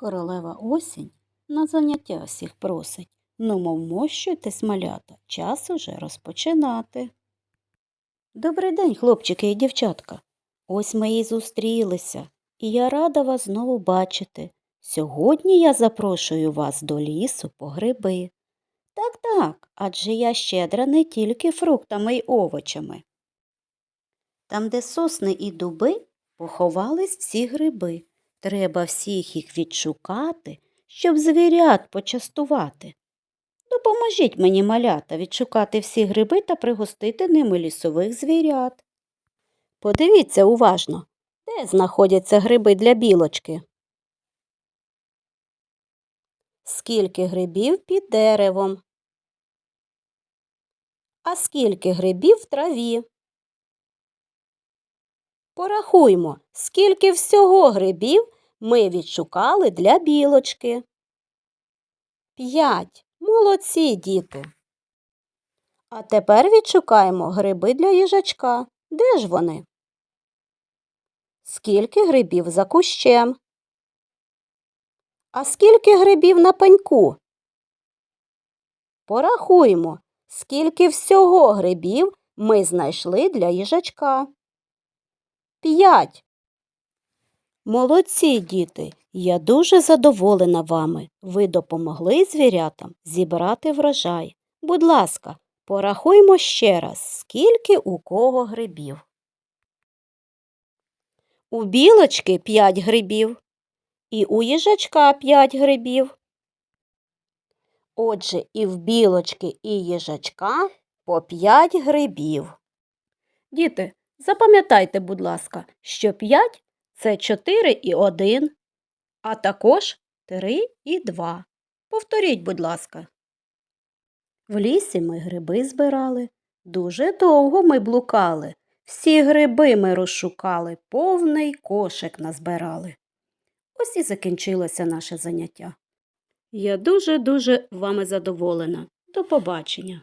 Королева осінь на заняття всіх просить. Ну, мов мощуйтесь, малята, час уже розпочинати. Добрий день, хлопчики і дівчатка. Ось ми і зустрілися, і я рада вас знову бачити. Сьогодні я запрошую вас до лісу по гриби. Так, так, адже я щедра не тільки фруктами й овочами. Там, де сосни і дуби, поховались всі гриби. Треба всіх їх відшукати, щоб звірят почастувати. Допоможіть мені, малята, відшукати всі гриби та пригостити ними лісових звірят. Подивіться уважно, де знаходяться гриби для білочки. Скільки грибів під деревом? А скільки грибів в траві? Порахуймо, скільки всього грибів ми відшукали для білочки. П'ять. Молодці, діти. А тепер відшукаємо гриби для їжачка. Де ж вони? Скільки грибів за кущем? А скільки грибів на пеньку? Порахуймо, скільки всього грибів ми знайшли для їжачка. П'ять. Молодці, діти. Я дуже задоволена вами. Ви допомогли звірятам зібрати врожай. Будь ласка, порахуймо ще раз, скільки у кого грибів. У білочки п'ять грибів. І у їжачка п'ять грибів. Отже, і в білочки, і їжачка по п'ять грибів. Діти, запам'ятайте, будь ласка, що 5 – це 4 і 1, а також 3 і 2. Повторіть, будь ласка. В лісі ми гриби збирали, дуже довго ми блукали. Всі гриби ми розшукали, повний кошик назбирали. Ось і закінчилося наше заняття. Я дуже-дуже вами задоволена. До побачення.